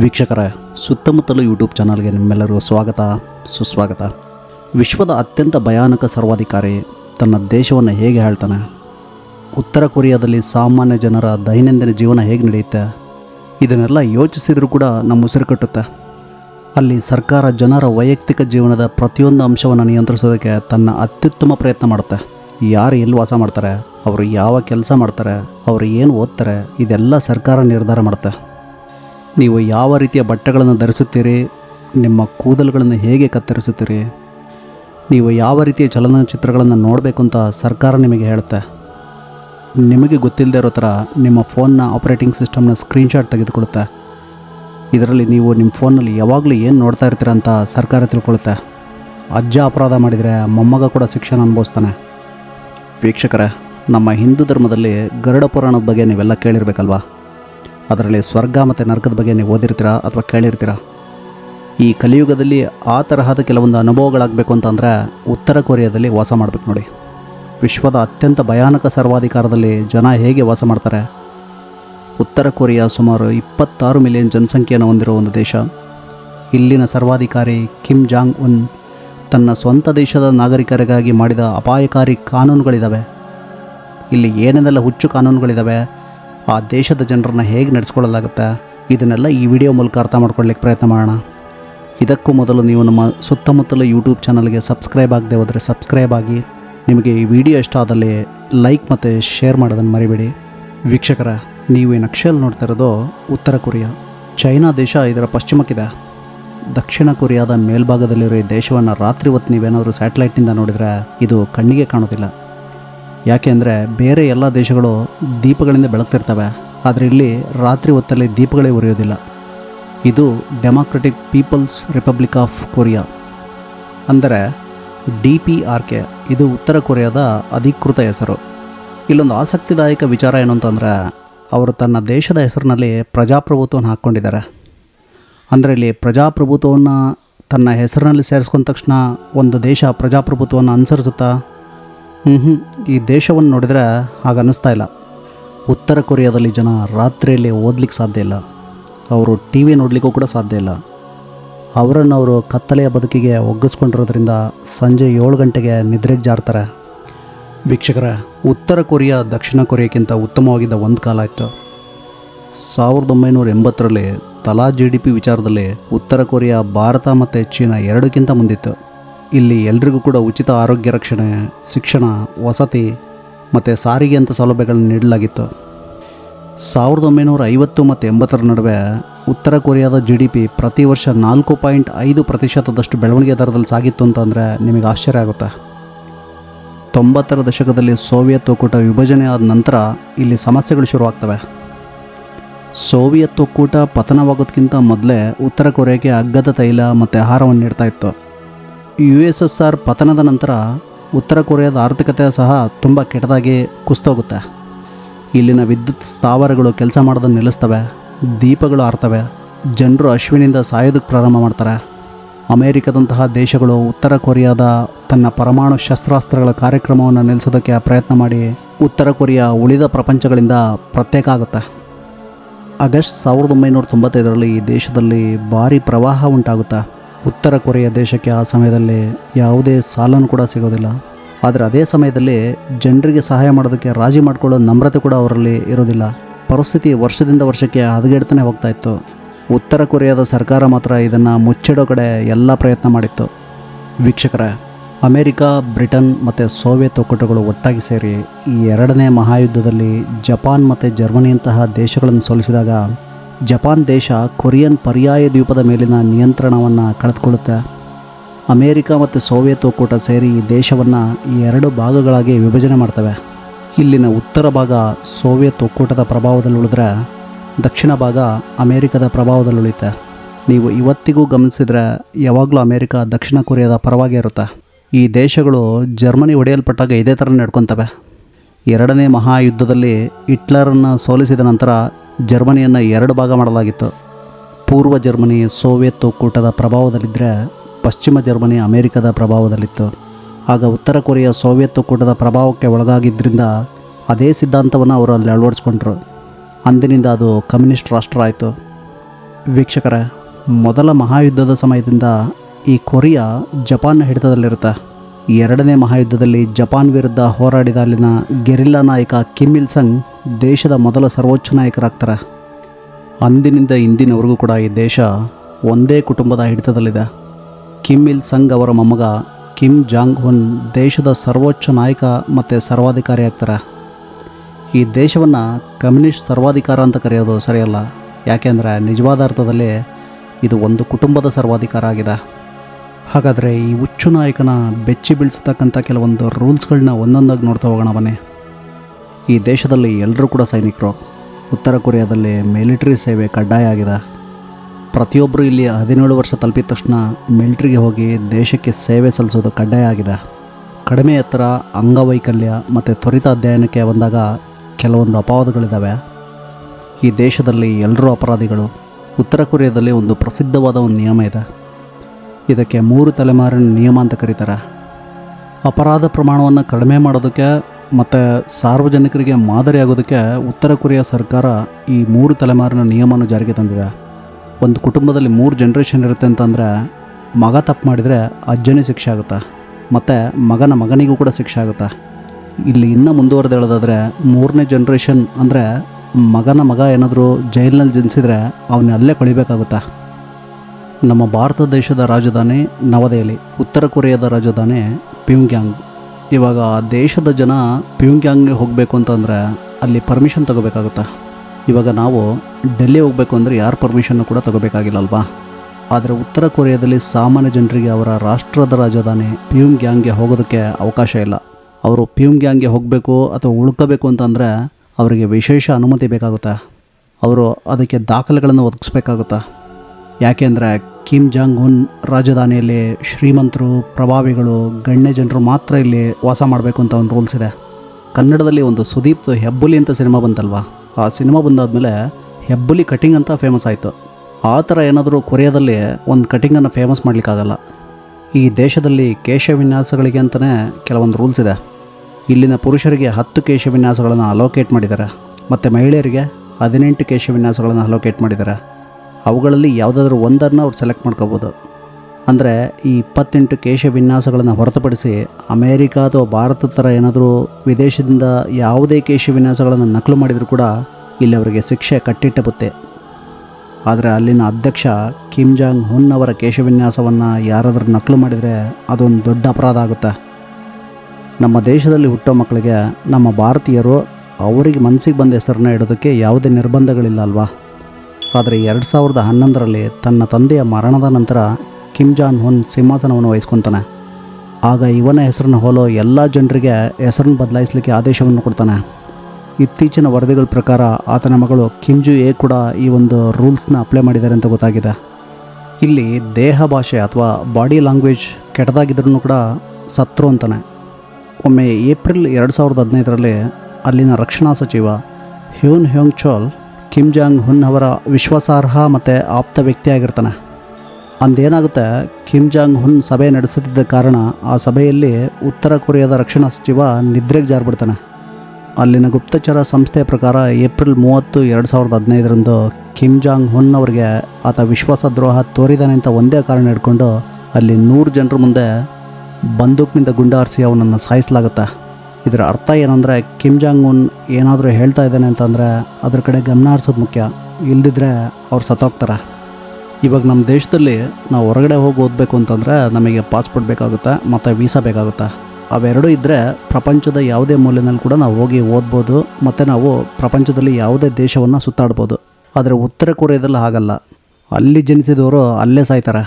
ವೀಕ್ಷಕರೇ, ಸುತ್ತಮುತ್ತಲು ಯೂಟ್ಯೂಬ್ ಚಾನಲ್ಗೆ ನಿಮ್ಮೆಲ್ಲರಿಗೂ ಸ್ವಾಗತ, ಸುಸ್ವಾಗತ. ವಿಶ್ವದ ಅತ್ಯಂತ ಭಯಾನಕ ಸರ್ವಾಧಿಕಾರಿ ತನ್ನ ದೇಶವನ್ನು ಹೇಗೆ ಹೇಳ್ತಾನೆ ಉತ್ತರ ಕೊರಿಯಾದಲ್ಲಿ ಸಾಮಾನ್ಯ ಜನರ ದೈನಂದಿನ ಜೀವನ ಹೇಗೆ ನಡೆಯುತ್ತೆ? ಇದನ್ನೆಲ್ಲ ಯೋಚಿಸಿದರೂ ಕೂಡ ನಮ್ಮ ಉಸಿರು ಕಟ್ಟುತ್ತೆ. ಅಲ್ಲಿ ಸರ್ಕಾರ ಜನರ ವೈಯಕ್ತಿಕ ಜೀವನದ ಪ್ರತಿಯೊಂದು ಅಂಶವನ್ನು ನಿಯಂತ್ರಿಸೋದಕ್ಕೆ ತನ್ನ ಅತ್ಯುತ್ತಮ ಪ್ರಯತ್ನ ಮಾಡುತ್ತೆ. ಯಾರು ಎಲ್ಲಿ ವಾಸ ಮಾಡ್ತಾರೆ, ಅವರು ಯಾವ ಕೆಲಸ ಮಾಡ್ತಾರೆ, ಅವರು ಏನು ಓದ್ತಾರೆ, ಇದೆಲ್ಲ ಸರ್ಕಾರ ನಿರ್ಧಾರ ಮಾಡುತ್ತೆ. ನೀವು ಯಾವ ರೀತಿಯ ಬಟ್ಟೆಗಳನ್ನು ಧರಿಸುತ್ತೀರಿ, ನಿಮ್ಮ ಕೂದಲುಗಳನ್ನು ಹೇಗೆ ಕತ್ತರಿಸುತ್ತೀರಿ, ನೀವು ಯಾವ ರೀತಿಯ ಚಲನಚಿತ್ರಗಳನ್ನು ನೋಡಬೇಕು ಅಂತ ಸರ್ಕಾರ ನಿಮಗೆ ಹೇಳುತ್ತೆ. ನಿಮಗೆ ಗೊತ್ತಿಲ್ಲದೆ ಇರೋ ಥರ ನಿಮ್ಮ ಫೋನ್ನ ಆಪ್ರೇಟಿಂಗ್ ಸಿಸ್ಟಮ್ನ ಸ್ಕ್ರೀನ್ಶಾಟ್ ತೆಗೆದುಕೊಳ್ಳುತ್ತೆ ಇದರಲ್ಲಿ ನೀವು ನಿಮ್ಮ ಫೋನಲ್ಲಿ ಯಾವಾಗಲೂ ಏನು ನೋಡ್ತಾ ಇರ್ತೀರ ಅಂತ ಸರ್ಕಾರ ತಿಳ್ಕೊಳ್ಳುತ್ತೆ ಅಜ್ಜ ಅಪರಾಧ ಮಾಡಿದರೆ ಮೊಮ್ಮಗ ಕೂಡ ಶಿಕ್ಷಣ ಅನುಭವಿಸ್ತಾನೆ. ವೀಕ್ಷಕರೇ, ನಮ್ಮ ಹಿಂದೂ ಧರ್ಮದಲ್ಲಿ ಗರುಡ ಪುರಾಣದ ಬಗ್ಗೆ ನೀವೆಲ್ಲ ಕೇಳಿರ್ಬೇಕಲ್ವಾ? ಅದರಲ್ಲಿ ಸ್ವರ್ಗ ಮತ್ತು ನರಕದ ಬಗ್ಗೆ ನೀವು ಓದಿರ್ತೀರಾ ಅಥವಾ ಕೇಳಿರ್ತೀರಾ? ಈ ಕಲಿಯುಗದಲ್ಲಿ ಆ ತರಹದ ಕೆಲವೊಂದು ಅನುಭವಗಳಾಗಬೇಕು ಅಂತಂದರೆ ಉತ್ತರ ಕೊರಿಯಾದಲ್ಲಿ ವಾಸ ಮಾಡಬೇಕು ನೋಡಿ. ವಿಶ್ವದ ಅತ್ಯಂತ ಭಯಾನಕ ಸರ್ವಾಧಿಕಾರದಲ್ಲಿ ಜನ ಹೇಗೆ ವಾಸ ಮಾಡ್ತಾರೆ? ಉತ್ತರ ಕೊರಿಯಾ ಸುಮಾರು ಇಪ್ಪತ್ತಾರು ಮಿಲಿಯನ್ ಜನಸಂಖ್ಯೆಯನ್ನು ಹೊಂದಿರುವ ಒಂದು ದೇಶ. ಇಲ್ಲಿನ ಸರ್ವಾಧಿಕಾರಿ ಕಿಮ್ ಜಾಂಗ್ ಉನ್ ತನ್ನ ಸ್ವಂತ ದೇಶದ ನಾಗರಿಕರಿಗಾಗಿ ಮಾಡಿದ ಅಪಾಯಕಾರಿ ಕಾನೂನುಗಳಿದ್ದಾವೆ ಇಲ್ಲಿ ಏನೇನೆಲ್ಲ ಹುಚ್ಚು ಕಾನೂನುಗಳಿದ್ದಾವೆ ಆ ದೇಶದ ಜನರನ್ನ ಹೇಗೆ ನಡೆಸ್ಕೊಳ್ಳಲಾಗುತ್ತೆ ಇದನ್ನೆಲ್ಲ ಈ ವಿಡಿಯೋ ಮೂಲಕ ಅರ್ಥ ಮಾಡ್ಕೊಳ್ಳಿಕ್ಕೆ ಪ್ರಯತ್ನ ಮಾಡೋಣ. ಇದಕ್ಕೂ ಮೊದಲು ನೀವು ನಮ್ಮ ಸುತ್ತಮುತ್ತಲ ಯೂಟ್ಯೂಬ್ ಚಾನಲ್ಗೆ ಸಬ್ಸ್ಕ್ರೈಬ್ ಆಗದೆ ಹೋದರೆ ಸಬ್ಸ್ಕ್ರೈಬ್ ಆಗಿ, ನಿಮಗೆ ಈ ವಿಡಿಯೋ ಇಷ್ಟ ಆದಲ್ಲಿ ಲೈಕ್ ಮತ್ತು ಶೇರ್ ಮಾಡೋದನ್ನು ಮರಿಬೇಡಿ. ವೀಕ್ಷಕರ, ನೀವು ಈ ನಕ್ಷೆಯಲ್ಲಿ ನೋಡ್ತಾ ಇರೋದು ಉತ್ತರ ಕೊರಿಯಾ. ಚೈನಾ ದೇಶ ಇದರ ಪಶ್ಚಿಮಕ್ಕಿದೆ. ದಕ್ಷಿಣ ಕೊರಿಯಾದ ಮೇಲ್ಭಾಗದಲ್ಲಿರೋ ಈ ದೇಶವನ್ನು ರಾತ್ರಿ ಹೊತ್ತು ನೀವೇನಾದರೂ ಸ್ಯಾಟಲೈಟ್ನಿಂದ ನೋಡಿದರೆ ಇದು ಕಣ್ಣಿಗೆ ಕಾಣೋದಿಲ್ಲ. ಯಾಕೆ ಅಂದರೆ ಬೇರೆ ಎಲ್ಲ ದೇಶಗಳು ದೀಪಗಳಿಂದ ಬೆಳಗ್ತಿರ್ತವೆ, ಆದರೆ ಇಲ್ಲಿ ರಾತ್ರಿ ಹೊತ್ತಲ್ಲಿ ದೀಪಗಳೇ ಉರಿಯೋದಿಲ್ಲ. ಇದು democratic people's republic of Korea ಅಂದರೆ ಡಿ ಪಿ ಆರ್ ಕೆ, ಇದು ಉತ್ತರ ಕೊರಿಯಾದ ಅಧಿಕೃತ ಹೆಸರು. ಇಲ್ಲೊಂದು ಆಸಕ್ತಿದಾಯಕ ವಿಚಾರ ಏನು ಅಂತಂದರೆ, ಅವರು ತನ್ನ ದೇಶದ ಹೆಸರಿನಲ್ಲಿ ಪ್ರಜಾಪ್ರಭುತ್ವವನ್ನು ಹಾಕ್ಕೊಂಡಿದ್ದಾರೆ. ಅಂದರೆ ಇಲ್ಲಿ ಪ್ರಜಾಪ್ರಭುತ್ವವನ್ನು ತನ್ನ ಹೆಸರಿನಲ್ಲಿ ಸೇರಿಸ್ಕೊಂಡ ತಕ್ಷಣ ಒಂದು ದೇಶ ಪ್ರಜಾಪ್ರಭುತ್ವವನ್ನು ಅನುಸರಿಸುತ್ತಾ ಹ್ಞೂ ಈ ದೇಶವನ್ನು ನೋಡಿದರೆ ಆಗ ಅನ್ನಿಸ್ತಾ ಇಲ್ಲ. ಉತ್ತರ ಕೊರಿಯಾದಲ್ಲಿ ಜನ ರಾತ್ರಿಯಲ್ಲಿ ಓದಲಿಕ್ಕೆ ಸಾಧ್ಯ ಇಲ್ಲ. ಅವರು ಟಿ ವಿ ನೋಡಲಿಕ್ಕೂ ಕೂಡ ಸಾಧ್ಯ ಇಲ್ಲ. ಅವರನ್ನು ಅವರು ಕತ್ತಲೆಯ ಬದುಕಿಗೆ ಒಗ್ಗಿಸ್ಕೊಂಡಿರೋದ್ರಿಂದ ಸಂಜೆ ಏಳು ಗಂಟೆಗೆ ನಿದ್ರೆಗೆ ಜಾರ್ತಾರೆ. ವೀಕ್ಷಕರ, ಉತ್ತರ ಕೊರಿಯಾ, ದಕ್ಷಿಣ ಕೊರಿಯಾಕ್ಕಿಂತ ಉತ್ತಮವಾಗಿದ್ದ ಒಂದು ಕಾಲ ಇತ್ತು. ಸಾವಿರದ ಒಂಬೈನೂರ ಎಂಬತ್ತರಲ್ಲಿ ತಲಾ ಜಿ ಡಿ ಪಿ ವಿಚಾರದಲ್ಲಿ ಉತ್ತರ ಕೊರಿಯಾ, ಭಾರತ ಮತ್ತು ಚೀನಾ ಎರಡಕ್ಕಿಂತ ಮುಂದಿತ್ತು. ಇಲ್ಲಿ ಎಲ್ರಿಗೂ ಕೂಡ ಉಚಿತ ಆರೋಗ್ಯ ರಕ್ಷಣೆ, ಶಿಕ್ಷಣ, ವಸತಿ ಮತ್ತು ಸಾರಿಗೆ ಅಂತ ಸೌಲಭ್ಯಗಳನ್ನು ನೀಡಲಾಗಿತ್ತು. ಸಾವಿರದ ಒಂಬೈನೂರ ಐವತ್ತು ಮತ್ತು ಎಂಬತ್ತರ ನಡುವೆ ಉತ್ತರ ಕೊರಿಯಾದ ಜಿ ಡಿ ಪಿ ಪ್ರತಿ ವರ್ಷ ನಾಲ್ಕು ಪಾಯಿಂಟ್ ಐದು ಪ್ರತಿಶತದಷ್ಟು ಬೆಳವಣಿಗೆ ದರದಲ್ಲಿ ಸಾಗಿತ್ತು ಅಂತಂದರೆ ನಿಮಗೆ ಆಶ್ಚರ್ಯ ಆಗುತ್ತೆ. ತೊಂಬತ್ತರ ದಶಕದಲ್ಲಿ ಸೋವಿಯತ್ ಒಕ್ಕೂಟ ವಿಭಜನೆ ಆದ ನಂತರ ಇಲ್ಲಿ ಸಮಸ್ಯೆಗಳು ಶುರುವಾಗ್ತವೆ. ಸೋವಿಯತ್ ಒಕ್ಕೂಟ ಪತನವಾಗೋದಕ್ಕಿಂತ ಮೊದಲೇ ಉತ್ತರ ಕೊರಿಯಾಕ್ಕೆ ಅಗ್ಗದ ತೈಲ ಮತ್ತು ಆಹಾರವನ್ನು ನೀಡ್ತಾ ಇತ್ತು. ಯು ಎಸ್ ಎಸ್ ಆರ್ ಪತನದ ನಂತರ ಉತ್ತರ ಕೊರಿಯಾದ ಆರ್ಥಿಕತೆ ಸಹ ತುಂಬ ಕೆಟ್ಟದಾಗಿ ಕುಸ್ತೋಗುತ್ತೆ ಇಲ್ಲಿನ ವಿದ್ಯುತ್ ಸ್ಥಾವರಗಳು ಕೆಲಸ ಮಾಡೋದನ್ನು ನಿಲ್ಲಿಸ್ತವೆ, ದೀಪಗಳು ಆರ್ತವೆ, ಜನರು ಅಶ್ವಿನಿಂದ ಸಾಯೋದಕ್ಕೆ ಪ್ರಾರಂಭ ಮಾಡ್ತಾರೆ. ಅಮೇರಿಕದಂತಹ ದೇಶಗಳು ಉತ್ತರ ಕೊರಿಯಾದ ತನ್ನ ಪರಮಾಣು ಶಸ್ತ್ರಾಸ್ತ್ರಗಳ ಕಾರ್ಯಕ್ರಮವನ್ನು ನಿಲ್ಲಿಸೋದಕ್ಕೆ ಪ್ರಯತ್ನ ಮಾಡಿ ಉತ್ತರ ಕೊರಿಯಾ ಉಳಿದ ಪ್ರಪಂಚಗಳಿಂದ ಪ್ರತ್ಯೇಕ ಆಗುತ್ತೆ. ಆಗಸ್ಟ್ ಸಾವಿರದ ಒಂಬೈನೂರ ತೊಂಬತ್ತೈದರಲ್ಲಿ ಈ ದೇಶದಲ್ಲಿ ಭಾರಿ ಪ್ರವಾಹ ಉಂಟಾಗುತ್ತೆ. ಉತ್ತರ ಕೊರಿಯಾ ದೇಶಕ್ಕೆ ಆ ಸಮಯದಲ್ಲಿ ಯಾವುದೇ ಸಾಲನೂ ಕೂಡ ಸಿಗೋದಿಲ್ಲ. ಆದರೆ ಅದೇ ಸಮಯದಲ್ಲಿ ಜನರಿಗೆ ಸಹಾಯ ಮಾಡೋದಕ್ಕೆ ರಾಜಿ ಮಾಡಿಕೊಳ್ಳೋ ನಮ್ರತೆ ಕೂಡ ಅವರಲ್ಲಿ ಇರೋದಿಲ್ಲ. ಪರಿಸ್ಥಿತಿ ವರ್ಷದಿಂದ ವರ್ಷಕ್ಕೆ ಹದಗೆಡ್ತಾನೆ ಹೋಗ್ತಾ ಇತ್ತು. ಉತ್ತರ ಕೊರಿಯಾದ ಸರ್ಕಾರ ಮಾತ್ರ ಇದನ್ನು ಮುಚ್ಚಿಡೋ ಕಡೆ ಎಲ್ಲ ಪ್ರಯತ್ನ ಮಾಡಿತ್ತು. ವೀಕ್ಷಕರೇ, ಅಮೇರಿಕಾ, ಬ್ರಿಟನ್ ಮತ್ತು ಸೋವಿಯತ್ ಒಕ್ಕೂಟಗಳು ಒಟ್ಟಾಗಿ ಸೇರಿ ಈ ಎರಡನೇ ಮಹಾಯುದ್ಧದಲ್ಲಿ ಜಪಾನ್ ಮತ್ತು ಜರ್ಮನಿಯಂತಹ ದೇಶಗಳನ್ನು ಸೋಲಿಸಿದಾಗ ಜಪಾನ್ ದೇಶ ಕೊರಿಯನ್ ಪರ್ಯಾಯ ದ್ವೀಪದ ಮೇಲಿನ ನಿಯಂತ್ರಣವನ್ನು ಕಳೆದುಕೊಳ್ಳುತ್ತೆ. ಅಮೇರಿಕ ಮತ್ತು ಸೋವಿಯತ್ ಒಕ್ಕೂಟ ಸೇರಿ ಈ ದೇಶವನ್ನು ಎರಡು ಭಾಗಗಳಾಗಿ ವಿಭಜನೆ ಮಾಡ್ತವೆ. ಇಲ್ಲಿನ ಉತ್ತರ ಭಾಗ ಸೋವಿಯತ್ ಒಕ್ಕೂಟದ ಪ್ರಭಾವದಲ್ಲಿ ಉಳಿದ್ರೆ ದಕ್ಷಿಣ ಭಾಗ ಅಮೇರಿಕದ ಪ್ರಭಾವದಲ್ಲಿ ಉಳಿತೆ ನೀವು ಇವತ್ತಿಗೂ ಗಮನಿಸಿದರೆ ಯಾವಾಗಲೂ ಅಮೇರಿಕ ದಕ್ಷಿಣ ಕೊರಿಯಾದ ಪರವಾಗಿ ಇರುತ್ತೆ. ಈ ದೇಶಗಳು ಜರ್ಮನಿ ಒಡೆಯಲ್ಪಟ್ಟಾಗ ಇದೇ ಥರ ನಡ್ಕೊತವೆ. ಎರಡನೇ ಮಹಾಯುದ್ಧದಲ್ಲಿ ಹಿಟ್ಲರನ್ನು ಸೋಲಿಸಿದ ನಂತರ ಜರ್ಮನಿಯನ್ನು ಎರಡು ಭಾಗ ಮಾಡಲಾಗಿತ್ತು. ಪೂರ್ವ ಜರ್ಮನಿ, ಸೋವಿಯತ್ ಒಕ್ಕೂಟದ ಪ್ರಭಾವದಲ್ಲಿದ್ದರೆ ಪಶ್ಚಿಮ ಜರ್ಮನಿ ಅಮೇರಿಕದ ಪ್ರಭಾವದಲ್ಲಿತ್ತು. ಆಗ ಉತ್ತರ ಕೊರಿಯಾ ಸೋವಿಯತ್ ಒಕ್ಕೂಟದ ಪ್ರಭಾವಕ್ಕೆ ಒಳಗಾಗಿದ್ದರಿಂದ ಅದೇ ಸಿದ್ಧಾಂತವನ್ನು ಅವರು ಅಲ್ಲಿ ಅಳವಡಿಸ್ಕೊಂಡ್ರು. ಅಂದಿನಿಂದ ಅದು ಕಮ್ಯುನಿಸ್ಟ್ ರಾಷ್ಟ್ರ ಆಯಿತು ವೀಕ್ಷಕರ, ಮೊದಲ ಮಹಾಯುದ್ಧದ ಸಮಯದಿಂದ ಈ ಕೊರಿಯಾ ಜಪಾನ್ ಹಿಡಿತದಲ್ಲಿರುತ್ತೆ. ಎರಡನೇ ಮಹಾಯುದ್ಧದಲ್ಲಿ ಜಪಾನ್ ವಿರುದ್ಧ ಹೋರಾಡಿದ ಅಲ್ಲಿನ ಗೆರಿಲ್ಲಾ ನಾಯಕ ಕಿಮ್ ಇಲ್ ಸಂಗ್ ದೇಶದ ಮೊದಲ ಸರ್ವೋಚ್ಚ ನಾಯಕರಾಗ್ತಾರೆ. ಅಂದಿನಿಂದ ಇಂದಿನವರೆಗೂ ಕೂಡ ಈ ದೇಶ ಒಂದೇ ಕುಟುಂಬದ ಹಿಡಿತದಲ್ಲಿದೆ. ಕಿಮ್ ಇಲ್ ಸಂಗ್ ಅವರ ಮೊಮ್ಮಗ ಕಿಮ್ ಜಾಂಗ್ ಹುನ್ ದೇಶದ ಸರ್ವೋಚ್ಚ ನಾಯಕ ಮತ್ತು ಸರ್ವಾಧಿಕಾರಿ ಆಗ್ತಾರೆ. ಈ ದೇಶವನ್ನು ಕಮ್ಯುನಿಸ್ಟ್ ಸರ್ವಾಧಿಕಾರ ಅಂತ ಕರೆಯೋದು ಸರಿಯಲ್ಲ. ಯಾಕೆಂದರೆ ನಿಜವಾದ ಅರ್ಥದಲ್ಲಿ ಇದು ಒಂದು ಕುಟುಂಬದ ಸರ್ವಾಧಿಕಾರ ಆಗಿದೆ. ಹಾಗಾದರೆ ಈ ಹುಚ್ಚು ನಾಯಕನ ಬೆಚ್ಚಿ ಬೀಳಿಸತಕ್ಕಂಥ ಕೆಲವೊಂದು ರೂಲ್ಸ್ಗಳನ್ನ ಒಂದೊಂದಾಗಿ ನೋಡ್ತಾ ಹೋಗೋಣ ಬನ್ನಿ. ಈ ದೇಶದಲ್ಲಿ ಎಲ್ಲರೂ ಕೂಡ ಸೈನಿಕರು. ಉತ್ತರ ಕೊರಿಯಾದಲ್ಲಿ ಮಿಲಿಟರಿ ಸೇವೆ ಕಡ್ಡಾಯ ಆಗಿದೆ. ಪ್ರತಿಯೊಬ್ಬರು ಇಲ್ಲಿ ಹದಿನೇಳು ವರ್ಷ ತಲುಪಿದ ತಕ್ಷಣ ಮಿಲಿಟ್ರಿಗೆ ಹೋಗಿ ದೇಶಕ್ಕೆ ಸೇವೆ ಸಲ್ಲಿಸೋದು ಕಡ್ಡಾಯ ಆಗಿದೆ. ಕಡಿಮೆ ಎತ್ತರ, ಅಂಗವೈಕಲ್ಯ ಮತ್ತು ತ್ವರಿತ ಅಧ್ಯಯನಕ್ಕೆ ಬಂದಾಗ ಕೆಲವೊಂದು ಅಪವಾದಗಳಿದ್ದಾವೆ. ಈ ದೇಶದಲ್ಲಿ ಎಲ್ಲರೂ ಅಪರಾಧಿಗಳು. ಉತ್ತರ ಕೊರಿಯಾದಲ್ಲಿ ಒಂದು ಪ್ರಸಿದ್ಧವಾದ ಒಂದು ನಿಯಮ ಇದೆ. ಇದಕ್ಕೆ ಮೂರು ತಲೆಮಾರಿನ ನಿಯಮ ಅಂತ ಕರೀತಾರೆ. ಅಪರಾಧ ಪ್ರಮಾಣವನ್ನು ಕಡಿಮೆ ಮಾಡೋದಕ್ಕೆ ಮತ್ತು ಸಾರ್ವಜನಿಕರಿಗೆ ಮಾದರಿಯಾಗೋದಕ್ಕೆ ಉತ್ತರ ಕೊರಿಯಾ ಸರ್ಕಾರ ಈ ಮೂರು ತಲೆಮಾರಿನ ನಿಯಮನ ಜಾರಿಗೆ ತಂದಿದೆ. ಒಂದು ಕುಟುಂಬದಲ್ಲಿ ಮೂರು ಜನ್ರೇಷನ್ ಇರುತ್ತೆ ಅಂತಂದರೆ ಮಗ ತಪ್ಪು ಮಾಡಿದರೆ ಅಜ್ಜನೇ ಶಿಕ್ಷೆ ಆಗುತ್ತೆ, ಮತ್ತು ಮಗನ ಮಗನಿಗೂ ಕೂಡ ಶಿಕ್ಷೆ ಆಗುತ್ತೆ. ಇಲ್ಲಿ ಇನ್ನೂ ಮುಂದುವರೆದು ಹೇಳೋದಾದರೆ ಮೂರನೇ ಜನ್ರೇಷನ್ ಅಂದರೆ ಮಗನ ಮಗ ಏನಾದರೂ ಜೈಲಿನಲ್ಲಿ ಜನಿಸಿದರೆ ಅವನ್ನ ಅಲ್ಲೇ ಕಳಿಬೇಕಾಗುತ್ತೆ. ನಮ್ಮ ಭಾರತ ದೇಶದ ರಾಜಧಾನಿ ನವದೆಹಲಿ, ಉತ್ತರ ಕೊರಿಯಾದ ರಾಜಧಾನಿ ಪ್ಯೂಂಗ್ಯಾಂಗ್ ಇವಾಗ ದೇಶದ ಜನ ಪ್ಯೂಂಗ್ಯಾಂಗ್ಗೆ ಹೋಗಬೇಕು ಅಂತಂದರೆ ಅಲ್ಲಿ ಪರ್ಮಿಷನ್ ತಗೋಬೇಕಾಗುತ್ತೆ? ಇವಾಗ ನಾವು ಡೆಲ್ಲಿ ಹೋಗಬೇಕು ಅಂದರೆ ಯಾರ ಪರ್ಮಿಷನ್ನು ಕೂಡ ತಗೋಬೇಕಾಗಿಲ್ಲ ಅಲ್ವಾ ಆದರೆ ಉತ್ತರ ಕೊರಿಯಾದಲ್ಲಿ ಸಾಮಾನ್ಯ ಜನರಿಗೆ ಅವರ ರಾಷ್ಟ್ರದ ರಾಜಧಾನಿ ಪ್ಯೂಂಗ್ಯಾಂಗ್ಗೆ ಹೋಗೋದಕ್ಕೆ ಅವಕಾಶ ಇಲ್ಲ. ಅವರು ಪ್ಯೂಂಗ್ಯಾಂಗ್ಗೆ ಹೋಗಬೇಕು ಅಥವಾ ಉಳ್ಕೋಬೇಕು ಅಂತಂದರೆ ಅವರಿಗೆ ವಿಶೇಷ ಅನುಮತಿ ಬೇಕಾಗುತ್ತೆ? ಅವರು ಅದಕ್ಕೆ ದಾಖಲೆಗಳನ್ನು ಒದಗಿಸ್ಬೇಕಾಗುತ್ತೆ? ಯಾಕೆಂದರೆ ಕಿಮ್ ಜಾಂಗ್ ಉನ್ ರಾಜಧಾನಿಯಲ್ಲಿ ಶ್ರೀಮಂತರು, ಪ್ರಭಾವಿಗಳು, ಗಣ್ಯ ಜನರು ಮಾತ್ರ ಇಲ್ಲಿ ವಾಸ ಮಾಡಬೇಕು ಅಂತ ಒಂದು ರೂಲ್ಸ್ ಇದೆ. ಕನ್ನಡದಲ್ಲಿ ಒಂದು ಸುದೀಪ್ ಹೆಬ್ಬುಲಿ ಅಂತ ಸಿನಿಮಾ ಬಂತಲ್ವಾ? ಆ ಸಿನಿಮಾ ಬಂದಾದಮೇಲೆ ಹೆಬ್ಬುಲಿ ಕಟಿಂಗ್ ಅಂತ ಫೇಮಸ್ ಆಯಿತು. ಆ ಥರ ಏನಾದರೂ ಕೊರಿಯಾದಲ್ಲಿ ಒಂದು ಕಟಿಂಗನ್ನು ಫೇಮಸ್ ಮಾಡಲಿಕ್ಕಾಗಲ್ಲ. ಈ ದೇಶದಲ್ಲಿ ಕೇಶ ವಿನ್ಯಾಸಗಳಿಗೆ ಅಂತಲೇ ಕೆಲವೊಂದು ರೂಲ್ಸ್ ಇದೆ. ಇಲ್ಲಿನ ಪುರುಷರಿಗೆ ಹತ್ತು ಕೇಶ ವಿನ್ಯಾಸಗಳನ್ನು ಅಲೋಕೇಟ್ ಮಾಡಿದ್ದಾರೆ. ಮತ್ತು ಮಹಿಳೆಯರಿಗೆ ಹದಿನೆಂಟು ಕೇಶ ವಿನ್ಯಾಸಗಳನ್ನು ಅಲೋಕೇಟ್ ಮಾಡಿದ್ದಾರೆ. ಅವುಗಳಲ್ಲಿ ಯಾವುದಾದ್ರೂ ಒಂದನ್ನು ಅವ್ರು ಸೆಲೆಕ್ಟ್ ಮಾಡ್ಕೋಬೋದು. ಅಂದರೆ ಈ ಇಪ್ಪತ್ತೆಂಟು ಕೇಶ ವಿನ್ಯಾಸಗಳನ್ನು ಹೊರತುಪಡಿಸಿ ಅಮೇರಿಕಾ ಅಥವಾ ಭಾರತದ ಥರ ಏನಾದರೂ ವಿದೇಶದಿಂದ ಯಾವುದೇ ಕೇಶ ವಿನ್ಯಾಸಗಳನ್ನು ನಕಲು ಮಾಡಿದರೂ ಕೂಡ ಇಲ್ಲಿ ಅವರಿಗೆ ಶಿಕ್ಷೆ ಕಟ್ಟಿಟ್ಟ ಬುತ್ತೆ. ಆದರೆ ಅಲ್ಲಿನ ಅಧ್ಯಕ್ಷ ಕಿಮ್ ಜಾಂಗ್ ಹುನ್ ಅವರ ಕೇಶವಿನ್ಯಾಸವನ್ನು ಯಾರಾದರೂ ನಕಲು ಮಾಡಿದರೆ ಅದೊಂದು ದೊಡ್ಡ ಅಪರಾಧ ಆಗುತ್ತೆ. ನಮ್ಮ ದೇಶದಲ್ಲಿ ಹುಟ್ಟೋ ಮಕ್ಕಳಿಗೆ ನಮ್ಮ ಭಾರತೀಯರು ಅವರಿಗೆ ಮನಸ್ಸಿಗೆ ಬಂದ ಹೆಸರನ್ನ ಇಡೋದಕ್ಕೆ ಯಾವುದೇ ನಿರ್ಬಂಧಗಳಿಲ್ಲ ಅಲ್ವಾ? ಆದರೆ ಎರಡು ಸಾವಿರದ ಹನ್ನೊಂದರಲ್ಲಿ ತನ್ನ ತಂದೆಯ ಮರಣದ ನಂತರ ಕಿಮ್ ಜಾನ್ ಹುನ್ ಸಿಂಹಾಸನವನ್ನು ವಹಿಸ್ಕೊತಾನೆ. ಆಗ ಇವನ ಹೆಸರನ್ನು ಹೋಲೋ ಎಲ್ಲ ಜನರಿಗೆ ಹೆಸರನ್ನು ಬದಲಾಯಿಸಲಿಕ್ಕೆ ಆದೇಶವನ್ನು ಕೊಡ್ತಾನೆ. ಇತ್ತೀಚಿನ ವರದಿಗಳ ಪ್ರಕಾರ ಆತನ ಮಗಳು ಕಿಂಜು ಎ ಕೂಡ ಈ ಒಂದು ರೂಲ್ಸ್ನ ಅಪ್ಲೈ ಮಾಡಿದ್ದಾರೆ ಅಂತ ಗೊತ್ತಾಗಿದೆ. ಇಲ್ಲಿ ದೇಹ ಭಾಷೆ ಅಥವಾ ಬಾಡಿ ಲ್ಯಾಂಗ್ವೇಜ್ ಕೆಟ್ಟದಾಗಿದ್ರೂ ಕೂಡ ಸತ್ರು ಅಂತಾನೆ. ಒಮ್ಮೆ ಏಪ್ರಿಲ್ ಎರಡು ಸಾವಿರದ ಹದಿನೈದರಲ್ಲಿ ಅಲ್ಲಿನ ರಕ್ಷಣಾ ಸಚಿವ Hyun Hyong Chol Kim Jang Hun ಅವರ ವಿಶ್ವಾಸಾರ್ಹ ಮತ್ತು ಆಪ್ತ ವ್ಯಕ್ತಿಯಾಗಿರ್ತಾನೆ. ಅಂದೇನಾಗುತ್ತೆ ಕಿಮ್ ಜಾಂಗ್ ಹುನ್ ಸಭೆ ನಡೆಸುತ್ತಿದ್ದ ಕಾರಣ ಆ ಸಭೆಯಲ್ಲಿ ಉತ್ತರ ಕೊರಿಯಾದ ರಕ್ಷಣಾ ಸಚಿವ ನಿದ್ರೆಗೆ ಜಾರ್ಬಿಡ್ತಾನೆ. ಅಲ್ಲಿನ ಗುಪ್ತಚರ ಸಂಸ್ಥೆಯ ಪ್ರಕಾರ ಏಪ್ರಿಲ್ ಮೂವತ್ತು ಎರಡು ಸಾವಿರದ ಹದಿನೈದರಂದು ಕಿಮ್ ಜಾಂಗ್ ಹುನ್ ಅವರಿಗೆ ಆತ ವಿಶ್ವಾಸದ್ರೋಹ ತೋರಿದಾನೆ ಅಂತ ಒಂದೇ ಕಾರಣ ಇಟ್ಕೊಂಡು ಅಲ್ಲಿ ನೂರು ಜನರ ಮುಂದೆ ಬಂದೂಕಿನಿಂದ ಗುಂಡಾರಿಸಿ ಅವನನ್ನು ಸಾಯಿಸಲಾಗುತ್ತೆ. ಇದರ ಅರ್ಥ ಏನಂದರೆ ಕಿಮ್ ಜಾಂಗ್ ಉನ್ ಏನಾದರೂ ಹೇಳ್ತಾ ಇದ್ದಾನೆ ಅಂತಂದರೆ ಅದ್ರ ಕಡೆ ಗಮನ ಹರಿಸೋದು ಮುಖ್ಯ. ಇಲ್ದಿದ್ರೆ ಅವ್ರು ಸತ್ತೋಗ್ತಾರೆ. ಇವಾಗ ನಮ್ಮ ದೇಶದಲ್ಲಿ ನಾವು ಹೊರಗಡೆ ಹೋಗಿ ಓದಬೇಕು ಅಂತಂದರೆ ನಮಗೆ ಪಾಸ್ಪೋರ್ಟ್ ಬೇಕಾಗುತ್ತೆ, ಮತ್ತು ವೀಸಾ ಬೇಕಾಗುತ್ತೆ. ಅವೆರಡೂ ಇದ್ದರೆ ಪ್ರಪಂಚದ ಯಾವುದೇ ಮೂಲೆಯಲ್ಲಿ ಕೂಡ ನಾವು ಹೋಗಿ ಓದ್ಬೋದು, ಮತ್ತು ನಾವು ಪ್ರಪಂಚದಲ್ಲಿ ಯಾವುದೇ ದೇಶವನ್ನು ಸುತ್ತಾಡ್ಬೋದು. ಆದರೆ ಉತ್ತರ ಕೊರಿಯಾದಲ್ಲಿ ಹಾಗಲ್ಲ. ಅಲ್ಲಿ ಜನಿಸಿದವರು ಅಲ್ಲೇ ಸಾಯ್ತಾರೆ.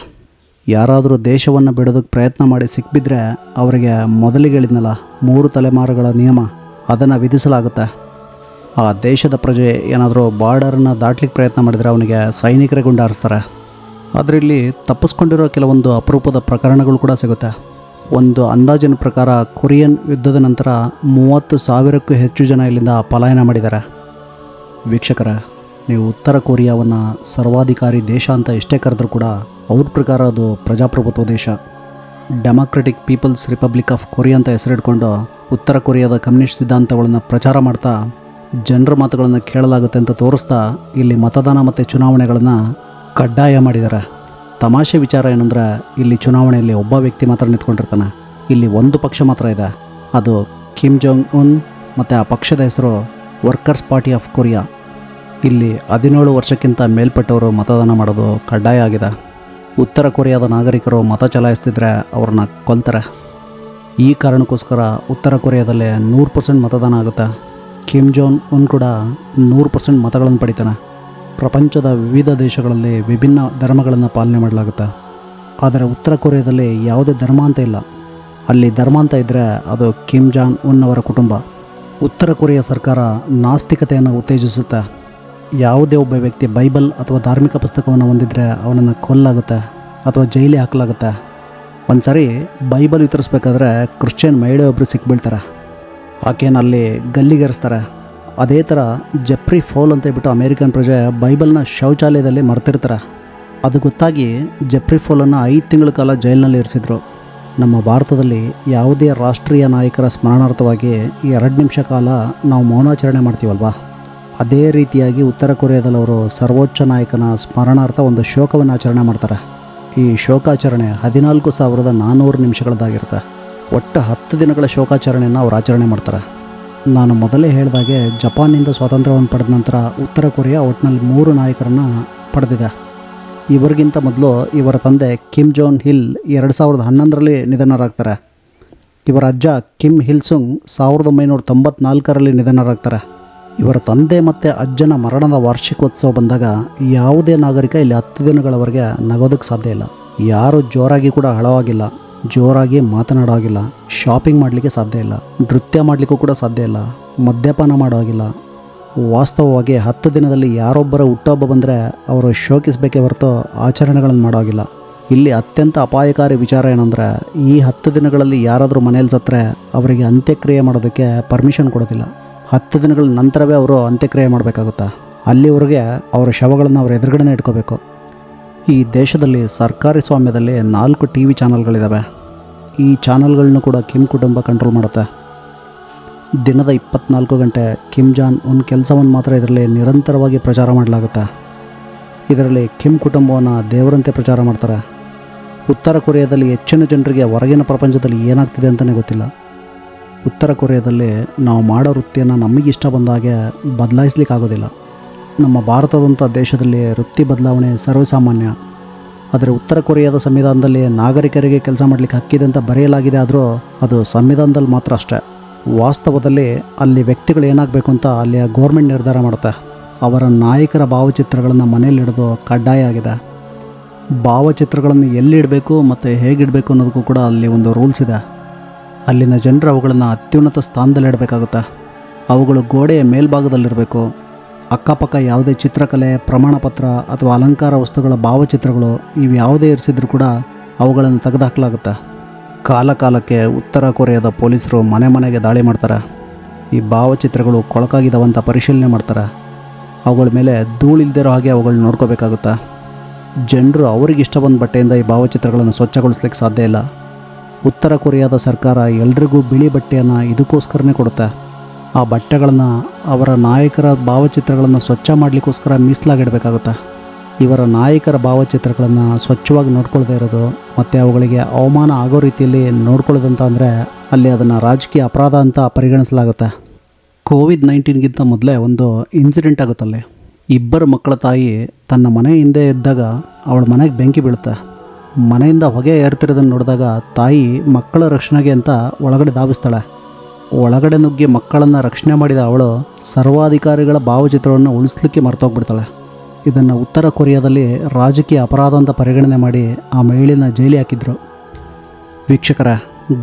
ಯಾರಾದರೂ ದೇಶವನ್ನು ಬಿಡೋದಕ್ಕೆ ಪ್ರಯತ್ನ ಮಾಡಿ ಸಿಕ್ಬಿದ್ರೆ ಅವರಿಗೆ ಮೊದಲಿಗೆ ಹೇಳಿದ್ನಲ್ಲ ಮೂರು ತಲೆಮಾರುಗಳ ನಿಯಮ ಅದನ್ನು ವಿಧಿಸಲಾಗುತ್ತೆ. ಆ ದೇಶದ ಪ್ರಜೆ ಏನಾದರೂ ಬಾರ್ಡರನ್ನು ದಾಟ್ಲಿಕ್ಕೆ ಪ್ರಯತ್ನ ಮಾಡಿದರೆ ಅವನಿಗೆ ಸೈನಿಕರ ಗುಂಡಾರಿಸ್ತಾರೆ. ಅದರಲ್ಲಿ ತಪ್ಪಿಸ್ಕೊಂಡಿರೋ ಕೆಲವೊಂದು ಅಪರೂಪದ ಪ್ರಕರಣಗಳು ಕೂಡ ಸಿಗುತ್ತೆ. ಒಂದು ಅಂದಾಜಿನ ಪ್ರಕಾರ ಕೊರಿಯನ್ ಯುದ್ಧದ ನಂತರ ಮೂವತ್ತು ಸಾವಿರಕ್ಕೂ ಹೆಚ್ಚು ಜನ ಇಲ್ಲಿಂದ ಪಲಾಯನ ಮಾಡಿದ್ದಾರೆ. ವೀಕ್ಷಕರ, ನೀವು ಉತ್ತರ ಕೊರಿಯಾವನ್ನು ಸರ್ವಾಧಿಕಾರಿ ದೇಶ ಅಂತ ಎಷ್ಟೇ ಕರೆದ್ರೂ ಕೂಡ ಅವ್ರ ಪ್ರಕಾರ ಅದು ಪ್ರಜಾಪ್ರಭುತ್ವ ದೇಶ. Democratic people's republic of Korea ಅಂತ ಹೆಸರಿಟ್ಕೊಂಡು ಉತ್ತರ ಕೊರಿಯಾದ ಕಮ್ಯುನಿಸ್ಟ್ ಸಿದ್ಧಾಂತಗಳನ್ನು ಪ್ರಚಾರ ಮಾಡ್ತಾ ಜನರ ಮಾತುಗಳನ್ನು ಕೇಳಲಾಗುತ್ತೆ ಅಂತ ತೋರಿಸ್ತಾ ಇಲ್ಲಿ ಮತದಾನ ಮತ್ತು ಚುನಾವಣೆಗಳನ್ನು ಕಡ್ಡಾಯ ಮಾಡಿದ್ದಾರೆ ತಮಾಷೆ ವಿಚಾರ ಏನಂದ್ರೆ ಇಲ್ಲಿ ಚುನಾವಣೆಯಲ್ಲಿ ಒಬ್ಬ ವ್ಯಕ್ತಿ ಮಾತ್ರ ನಿಂತ್ಕೊಂಡಿರ್ತಾನೆ. ಇಲ್ಲಿ ಒಂದು ಪಕ್ಷ ಮಾತ್ರ ಇದೆ. ಅದು ಕಿಮ್ ಜೋಂಗ್ ಉನ್ ಮತ್ತು ಆ ಪಕ್ಷದ ಹೆಸರು ವರ್ಕರ್ಸ್ ಪಾರ್ಟಿ ಆಫ್ ಕೊರಿಯಾ ಇಲ್ಲಿ ಹದಿನೇಳು ವರ್ಷಕ್ಕಿಂತ ಮೇಲ್ಪಟ್ಟವರು ಮತದಾನ ಮಾಡೋದು ಕಡ್ಡಾಯ ಆಗಿದೆ. ಉತ್ತರ ಕೊರಿಯಾದ ನಾಗರಿಕರು ಮತ ಚಲಾಯಿಸ್ತಿದ್ರೆ ಅವ್ರನ್ನ ಕೊಲ್ತಾರೆ. ಈ ಕಾರಣಕ್ಕೋಸ್ಕರ ಉತ್ತರ ಕೊರಿಯಾದಲ್ಲೇ ನೂರು ಪರ್ಸೆಂಟ್ ಮತದಾನ ಆಗುತ್ತೆ. ಕಿಮ್ ಜೋನ್ ಉನ್ ಕೂಡ ನೂರು ಪರ್ಸೆಂಟ್ ಮತಗಳನ್ನು ಪಡಿತಾನೆ. ಪ್ರಪಂಚದ ವಿವಿಧ ದೇಶಗಳಲ್ಲಿ ವಿಭಿನ್ನ ಧರ್ಮಗಳನ್ನು ಪಾಲನೆ ಮಾಡಲಾಗುತ್ತೆ. ಆದರೆ ಉತ್ತರ ಕೊರಿಯಾದಲ್ಲಿ ಯಾವುದೇ ಧರ್ಮ ಅಂತ ಇಲ್ಲ. ಅಲ್ಲಿ ಧರ್ಮ ಅಂತ ಇದ್ದರೆ ಅದು ಕಿಮ್ ಜಾನ್ ಉನ್ ಅವರ ಕುಟುಂಬ. ಉತ್ತರ ಕೊರಿಯಾ ಸರ್ಕಾರ ನಾಸ್ತಿಕತೆಯನ್ನು ಉತ್ತೇಜಿಸುತ್ತೆ. ಯಾವುದೇ ಒಬ್ಬ ವ್ಯಕ್ತಿ ಬೈಬಲ್ ಅಥವಾ ಧಾರ್ಮಿಕ ಪುಸ್ತಕವನ್ನು ಹೊಂದಿದ್ರೆ ಅವನನ್ನು ಕೊಲ್ಲಾಗುತ್ತೆ ಅಥವಾ ಜೈಲಿಗೆ ಹಾಕಲಾಗುತ್ತೆ. ಒಂದು ಸಾರಿ ಬೈಬಲ್ ವಿತರಿಸ್ಬೇಕಾದ್ರೆ ಕ್ರಿಶ್ಚಿಯನ್ ಮಹಿಳೆಯೊಬ್ಬರು ಸಿಕ್ಬೀಳ್ತಾರೆ ಅಲ್ಲಿ ಗಲ್ಲಿಗೇರಿಸ್ತಾರೆ. ಅದೇ ಥರ ಜೆಫ್ರಿ ಫೌಲ್ ಅಂತ ಹೇಳ್ಬಿಟ್ಟು ಅಮೇರಿಕನ್ ಪ್ರಜೆ ಬೈಬಲ್ನ ಶೌಚಾಲಯದಲ್ಲಿ ಮರ್ತಿರ್ತಾರೆ. ಅದು ಗೊತ್ತಾಗಿ ಜೆಫ್ರಿ ಫೋಲನ್ನು ಐದು ತಿಂಗಳ ಕಾಲ ಜೈಲಿನಲ್ಲಿ ಇರಿಸಿದ್ರು. ನಮ್ಮ ಭಾರತದಲ್ಲಿ ಯಾವುದೇ ರಾಷ್ಟ್ರೀಯ ನಾಯಕರ ಸ್ಮರಣಾರ್ಥವಾಗಿ ಎರಡು ನಿಮಿಷ ಕಾಲ ನಾವು ಮೌನಾಚರಣೆ ಮಾಡ್ತೀವಲ್ವಾ? ಅದೇ ರೀತಿಯಾಗಿ ಉತ್ತರ ಕೊರಿಯಾದಲ್ಲವರು ಸರ್ವೋಚ್ಚ ನಾಯಕನ ಸ್ಮರಣಾರ್ಥ ಒಂದು ಶೋಕವನ್ನು ಆಚರಣೆ ಮಾಡ್ತಾರೆ. ಈ ಶೋಕಾಚರಣೆ ಹದಿನಾಲ್ಕು ಸಾವಿರದ ನಾನ್ನೂರು ನಿಮಿಷಗಳದ್ದಾಗಿರುತ್ತೆ. ಒಟ್ಟು ಹತ್ತು ದಿನಗಳ ಶೋಕಾಚರಣೆಯನ್ನು ಅವರು ಆಚರಣೆ ಮಾಡ್ತಾರೆ. ನಾನು ಮೊದಲೇ ಹೇಳಿದಾಗೆ ಜಪಾನ್ನಿಂದ ಸ್ವಾತಂತ್ರ್ಯವನ್ನು ಪಡೆದ ನಂತರ ಉತ್ತರ ಕೊರಿಯಾ ಒಟ್ಟಿನಲ್ಲಿ ಮೂರು ನಾಯಕರನ್ನು ಪಡೆದಿದೆ. ಇವರಿಗಿಂತ ಮೊದಲು ಇವರ ತಂದೆ ಕಿಮ್ ಜೋನ್ ಹಿಲ್ ಎರಡು ಸಾವಿರದ ಹನ್ನೊಂದರಲ್ಲಿ ನಿಧನರಾಗ್ತಾರೆ. ಇವರ ಅಜ್ಜ ಕಿಮ್ ಹಿಲ್ಸುಂಗ್ ಸಾವಿರದ ಒಂಬೈನೂರ ತೊಂಬತ್ನಾಲ್ಕರಲ್ಲಿ ನಿಧನರಾಗ್ತಾರೆ. ಇವರ ತಂದೆ ಮತ್ತು ಅಜ್ಜನ ಮರಣದ ವಾರ್ಷಿಕೋತ್ಸವ ಬಂದಾಗ ಯಾವುದೇ ನಾಗರಿಕ ಇಲ್ಲಿ ಹತ್ತು ದಿನಗಳವರೆಗೆ ನಗೋದಕ್ಕೆ ಸಾಧ್ಯ ಇಲ್ಲ. ಯಾರು ಜೋರಾಗಿ ಕೂಡ ಹಳವಾಗಿಲ್ಲ ಜೋರಾಗಿ ಮಾತನಾಡೋಗಿಲ್ಲ ಶಾಪಿಂಗ್ ಮಾಡಲಿಕ್ಕೆ ಸಾಧ್ಯ ಇಲ್ಲ, ನೃತ್ಯ ಮಾಡಲಿಕ್ಕೂ ಕೂಡ ಸಾಧ್ಯ ಇಲ್ಲ, ಮದ್ಯಪಾನ ಮಾಡೋವಾಗಿಲ್ಲ. ವಾಸ್ತವವಾಗಿ ಹತ್ತು ದಿನದಲ್ಲಿ ಯಾರೊಬ್ಬರ ಹುಟ್ಟುಹಬ್ಬ ಬಂದರೆ ಅವರು ಶೋಕಿಸಬೇಕೇ ಹೊರತು ಆಚರಣೆಗಳನ್ನು ಮಾಡೋ ಹಾಗಿಲ್ಲ ಇಲ್ಲಿ ಅತ್ಯಂತ ಅಪಾಯಕಾರಿ ವಿಚಾರ ಏನಂದರೆ, ಈ ಹತ್ತು ದಿನಗಳಲ್ಲಿ ಯಾರಾದರೂ ಮನೇಲಿ ಸತ್ತರೆ ಅವರಿಗೆ ಅಂತ್ಯಕ್ರಿಯೆ ಮಾಡೋದಕ್ಕೆ ಪರ್ಮಿಷನ್ ಕೊಡೋದಿಲ್ಲ. ಹತ್ತು ದಿನಗಳ ನಂತರವೇ ಅವರು ಅಂತ್ಯಕ್ರಿಯೆ ಮಾಡಬೇಕಾಗುತ್ತಾ? ಅಲ್ಲಿವರೆಗೆ ಅವರ ಶವಗಳನ್ನು ಅವರ ಎದುರುಗಡೆನೇ ಇಟ್ಕೋಬೇಕು. ಈ ದೇಶದಲ್ಲಿ ಸರ್ಕಾರಿ ಸ್ವಾಮ್ಯದಲ್ಲಿ ನಾಲ್ಕು ಟಿ ವಿ ಚಾನಲ್ಗಳಿದ್ದಾವೆ ಈ ಚಾನಲ್ಗಳನ್ನು ಕೂಡ ಕಿಮ್ ಕುಟುಂಬ ಕಂಟ್ರೋಲ್ ಮಾಡುತ್ತೆ. ದಿನದ ಇಪ್ಪತ್ನಾಲ್ಕು ಗಂಟೆ ಕಿಮ್ ಜಾನ್ ಒಂದು ಕೆಲಸವನ್ನು ಮಾತ್ರ ಇದರಲ್ಲಿ ನಿರಂತರವಾಗಿ ಪ್ರಚಾರ ಮಾಡಲಾಗುತ್ತೆ. ಇದರಲ್ಲಿ ಕಿಮ್ ಕುಟುಂಬವನ್ನು ದೇವರಂತೆ ಪ್ರಚಾರ ಮಾಡ್ತಾರೆ. ಉತ್ತರ ಕೊರಿಯಾದಲ್ಲಿ ಹೆಚ್ಚಿನ ಜನರಿಗೆ ಹೊರಗಿನ ಪ್ರಪಂಚದಲ್ಲಿ ಏನಾಗ್ತಿದೆ ಅಂತಲೇ ಗೊತ್ತಿಲ್ಲ. ಉತ್ತರ ಕೊರಿಯಾದಲ್ಲಿ ನಾವು ಮಾಡೋ ವೃತ್ತಿಯನ್ನು ನಮಗೆ ಇಷ್ಟ ಬಂದ ಹಾಗೆ ಬದಲಾಯಿಸ್ಲಿಕ್ಕೆ ಆಗೋದಿಲ್ಲ ನಮ್ಮ ಭಾರತದಂಥ ದೇಶದಲ್ಲಿ ವೃತ್ತಿ ಬದಲಾವಣೆ ಸರ್ವಸಾಮಾನ್ಯ. ಆದರೆ ಉತ್ತರ ಕೊರಿಯಾದ ಸಂವಿಧಾನದಲ್ಲಿ ನಾಗರಿಕರಿಗೆ ಕೆಲಸ ಮಾಡಲಿಕ್ಕೆ ಹಕ್ಕಿದೆ ಅಂತ ಬರೆಯಲಾಗಿದೆ ಆದರೂ ಅದು ಸಂವಿಧಾನದಲ್ಲಿ ಮಾತ್ರ ಅಷ್ಟೇ. ವಾಸ್ತವದಲ್ಲಿ ಅಲ್ಲಿ ವ್ಯಕ್ತಿಗಳು ಏನಾಗಬೇಕು ಅಂತ ಅಲ್ಲಿಯ ಗೋರ್ಮೆಂಟ್ ನಿರ್ಧಾರ ಮಾಡುತ್ತೆ. ಅವರ ನಾಯಕರ ಭಾವಚಿತ್ರಗಳನ್ನು ಮನೆಯಲ್ಲಿಡೋದು ಕಡ್ಡಾಯ ಆಗಿದೆ. ಭಾವಚಿತ್ರಗಳನ್ನು ಎಲ್ಲಿಡಬೇಕು ಮತ್ತು ಹೇಗಿಡಬೇಕು ಅನ್ನೋದಕ್ಕೂ ಕೂಡ ಅಲ್ಲಿ ಒಂದು ರೂಲ್ಸ್ ಇದೆ. ಅಲ್ಲಿನ ಜನರು ಅವುಗಳನ್ನು ಅತ್ಯುನ್ನತ ಸ್ಥಾನದಲ್ಲಿ ಇಡಬೇಕಾಗುತ್ತೆ. ಅವುಗಳು ಗೋಡೆಯ ಮೇಲ್ಭಾಗದಲ್ಲಿರಬೇಕು. ಅಕ್ಕಪಕ್ಕ ಯಾವುದೇ ಚಿತ್ರಕಲೆ, ಪ್ರಮಾಣಪತ್ರ ಅಥವಾ ಅಲಂಕಾರ ವಸ್ತುಗಳ ಭಾವಚಿತ್ರಗಳು ಇವು ಯಾವುದೇ ಇರಿಸಿದ್ರೂ ಕೂಡ ಅವುಗಳನ್ನು ತೆಗೆದುಹಾಕಲಾಗುತ್ತೆ. ಕಾಲಕಾಲಕ್ಕೆ ಉತ್ತರ ಕೊರಿಯಾದ ಪೊಲೀಸರು ಮನೆ ಮನೆಗೆ ದಾಳಿ ಮಾಡ್ತಾರೆ. ಈ ಭಾವಚಿತ್ರಗಳು ಕೊಳಕಾಗಿದವಂತ ಪರಿಶೀಲನೆ ಮಾಡ್ತಾರೆ. ಅವುಗಳ ಮೇಲೆ ಧೂಳಿಲ್ದಿರೋ ಹಾಗೆ ಅವುಗಳನ್ನ ನೋಡ್ಕೋಬೇಕಾಗುತ್ತೆ. ಜನರು ಅವ್ರಿಗೆ ಇಷ್ಟ ಬಂದ ಬಟ್ಟೆಯಿಂದ ಈ ಭಾವಚಿತ್ರಗಳನ್ನು ಸ್ವಚ್ಛಗೊಳಿಸ್ಲಿಕ್ಕೆ ಸಾಧ್ಯ ಇಲ್ಲ. ಉತ್ತರ ಕೊರಿಯಾದ ಸರ್ಕಾರ ಎಲ್ರಿಗೂ ಬಿಳಿ ಬಟ್ಟೆಯನ್ನು ಇದಕ್ಕೋಸ್ಕರನೇ ಕೊಡುತ್ತೆ. ಆ ಬಟ್ಟೆಗಳನ್ನು ಅವರ ನಾಯಕರ ಭಾವಚಿತ್ರಗಳನ್ನು ಸ್ವಚ್ಛ ಮಾಡಲಿಕ್ಕೋಸ್ಕರ ಮೀಸಲಾಗಿಡಬೇಕಾಗುತ್ತೆ. ಇವರ ನಾಯಕರ ಭಾವಚಿತ್ರಗಳನ್ನು ಸ್ವಚ್ಛವಾಗಿ ನೋಡ್ಕೊಳ್ಳದೇ ಇರೋದು ಮತ್ತು ಅವುಗಳಿಗೆ ಅವಮಾನ ಆಗೋ ರೀತಿಯಲ್ಲಿ ನೋಡ್ಕೊಳ್ಳೋದಂತ ಅಂದರೆ ಅಲ್ಲಿ ಅದನ್ನು ರಾಜಕೀಯ ಅಪರಾಧ ಅಂತ ಪರಿಗಣಿಸಲಾಗುತ್ತೆ. ಕೋವಿಡ್ ನೈನ್ಟೀನ್ಗಿಂತ ಮೊದಲೇ ಒಂದು ಇನ್ಸಿಡೆಂಟ್ ಆಗುತ್ತಲ್ಲಿ. ಇಬ್ಬರು ಮಕ್ಕಳ ತಾಯಿ ತನ್ನ ಮನೆ ಹಿಂದೆ ಇದ್ದಾಗ ಅವಳ ಮನೆಗೆ ಬೆಂಕಿ ಬೀಳುತ್ತೆ. ಮನೆಯಿಂದ ಹೊಗೆ ಏರ್ತಿರೋದನ್ನು ನೋಡಿದಾಗ ತಾಯಿ ಮಕ್ಕಳ ರಕ್ಷಣೆಗೆ ಅಂತ ಒಳಗಡೆ ಧಾವಿಸ್ತಾಳೆ. ಒಳಗಡೆ ನುಗ್ಗಿ ಮಕ್ಕಳನ್ನು ರಕ್ಷಣೆ ಮಾಡಿದ ಅವಳು ಸರ್ವಾಧಿಕಾರಿಗಳ ಭಾವಚಿತ್ರವನ್ನು ಉಳಿಸ್ಲಿಕ್ಕೆ ಮರ್ತೋಗ್ಬಿಡ್ತಾಳೆ. ಇದನ್ನು ಉತ್ತರ ಕೊರಿಯಾದಲ್ಲಿ ರಾಜಕೀಯ ಅಪರಾಧ ಅಂತ ಪರಿಗಣನೆ ಮಾಡಿ ಆ ಮಹಿಳೆನ ಜೈಲಿ ಹಾಕಿದ್ರು. ವೀಕ್ಷಕರ,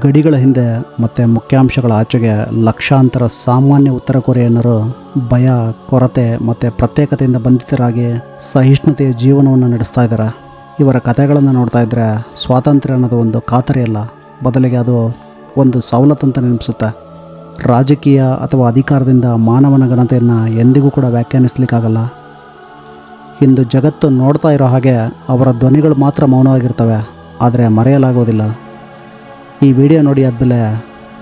ಗಡಿಗಳ ಹಿಂದೆ ಮತ್ತು ಮುಖ್ಯಾಂಶಗಳ ಆಚೆಗೆ ಲಕ್ಷಾಂತರ ಸಾಮಾನ್ಯ ಉತ್ತರ ಕೊರಿಯನ್ನರು ಭಯ, ಕೊರತೆ ಮತ್ತು ಪ್ರತ್ಯೇಕತೆಯಿಂದ ಬಂಧಿತರಾಗಿ ಸಹಿಷ್ಣುತೆಯ ಜೀವನವನ್ನು ನಡೆಸ್ತಾ ಇದ್ದಾರೆ ಇವರ ಕಥೆಗಳನ್ನು ನೋಡ್ತಾ ಇದ್ದರೆ ಸ್ವಾತಂತ್ರ್ಯ ಅನ್ನೋದು ಒಂದು ಖಾತರಿ ಅಲ್ಲ. ಬದಲಿಗೆ ಅದು ಒಂದು ಸವಲತ್ತು ಅಂತ ನೆನಪಿಸುತ್ತೆ? ರಾಜಕೀಯ ಅಥವಾ ಅಧಿಕಾರದಿಂದ ಮಾನವನ ಘನತೆಯನ್ನು ಎಂದಿಗೂ ಕೂಡ ವ್ಯಾಖ್ಯಾನಿಸ್ಲಿಕ್ಕಾಗಲ್ಲ. ಇಂದು ಜಗತ್ತು ನೋಡ್ತಾ ಇರೋ ಹಾಗೆ ಅವರ ಧ್ವನಿಗಳು ಮಾತ್ರ ಮೌನವಾಗಿರ್ತವೆ, ಆದರೆ ಮರೆಯಲಾಗೋದಿಲ್ಲ ಈ ವಿಡಿಯೋ ನೋಡಿ ಆದಮೇಲೆ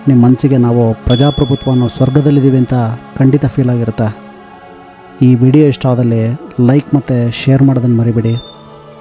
ನಿಮ್ಮ ಮನಸ್ಸಿಗೆ ನಾವು ಪ್ರಜಾಪ್ರಭುತ್ವ ಅನ್ನೋ ಸ್ವರ್ಗದಲ್ಲಿದ್ದೀವಿ ಅಂತ ಖಂಡಿತ ಫೀಲ್ ಆಗಿರುತ್ತೆ. ಈ ವಿಡಿಯೋ ಇಷ್ಟ ಆದಲ್ಲಿ ಲೈಕ್ ಮತ್ತು ಶೇರ್ ಮಾಡೋದನ್ನು ಮರಿಬೇಡಿ.